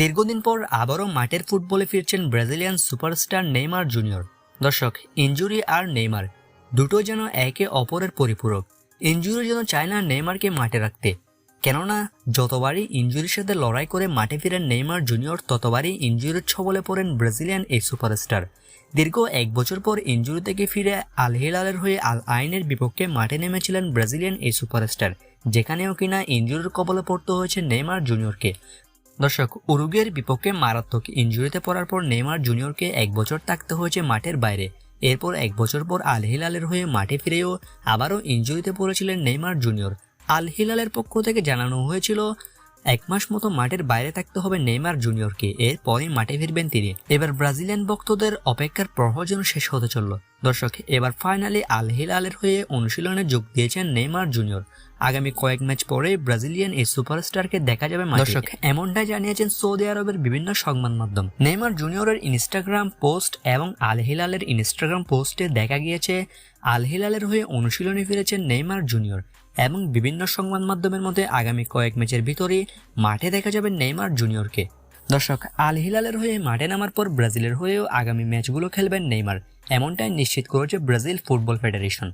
দীর্ঘদিন পর আবারও মাঠের ফুটবলে ফিরছেন ব্রাজিলিয়ান সুপারস্টার নেইমার জুনিয়র। দর্শক, ইনজুরি আর নেইমার দুটো যেন একে অপরের পরিপূরক। ইনজুরি যেন চায় না নেইমারকে মাঠে রাখতে। কেননা, যতবারই ইনজুরির সাথে লড়াই করে মাঠে ফিরেন নেইমার জুনিয়র, ততবারই ইনজুরির ছবলে পড়েন ব্রাজিলিয়ান এই সুপারস্টার। দীর্ঘ এক বছর পর ইনজুরি থেকে ফিরে আল হিলালের হয়ে আল আইনের বিপক্ষে মাঠে নেমেছিলেন ব্রাজিলিয়ান এই সুপারস্টার, যেখানেও কিনা ইনজুরির কবলে পড়তে হয়েছে নেইমার জুনিয়রকে। দর্শক উরুগের বিপক্ষে মারাত্মক ইঞ্জুরিতে পড়ার পর নেইমার জুনিয়রকে এক বছর থাকতে হয়েছে মাঠের বাইরে। এরপর এক বছর পর আল হিলালের হয়ে মাঠে ফিরেও আবারও ইঞ্জুরিতে পড়েছিলেন নেইমার জুনিয়র। আল হিলালের পক্ষ থেকে জানানো হয়েছিল এক মাস মতো মাঠের বাইরে থাকতে হবে নেইমার জুনিয়রকে। এরপরই মাঠে ফিরবেন তিনি। এবার ব্রাজিলিয়ান ভক্তদের অপেক্ষার প্রহর যেন শেষ হতে চলল। দর্শক এবার ফাইনালি আল হিলালের হয়ে অনুশীলনে যোগ দিয়েছেন নেইমার জুনিয়র। আগামী কয়েক ম্যাচ পরে ব্রাজিলিয়ান এই সুপারস্টারকে দেখা যাবে দর্শক এমনটাই জানিয়েছেন সৌদি আরবের বিভিন্ন সংবাদ মাধ্যম। নেইমার জুনিয়রের ইনস্টাগ্রাম পোস্ট এবং আল হিলালের ইনস্টাগ্রাম পোস্টে দেখা গিয়েছে আল হিলালের হয়ে অনুশীলনে ফিরেছেন নেইমার জুনিয়র। এবং বিভিন্ন সংবাদ মাধ্যমের মধ্যে আগামী কয়েক ম্যাচের ভিতরে মাঠে দেখা যাবে নেইমার জুনিয়রকে। দর্শক আল হিলালের হয়ে মাঠে নামার পর ব্রাজিলের হয়েও আগামী ম্যাচগুলো খেলবেন নেইমার, এমনটাই নিশ্চিত করেছে ব্রাজিল ফুটবল ফেডারেশন।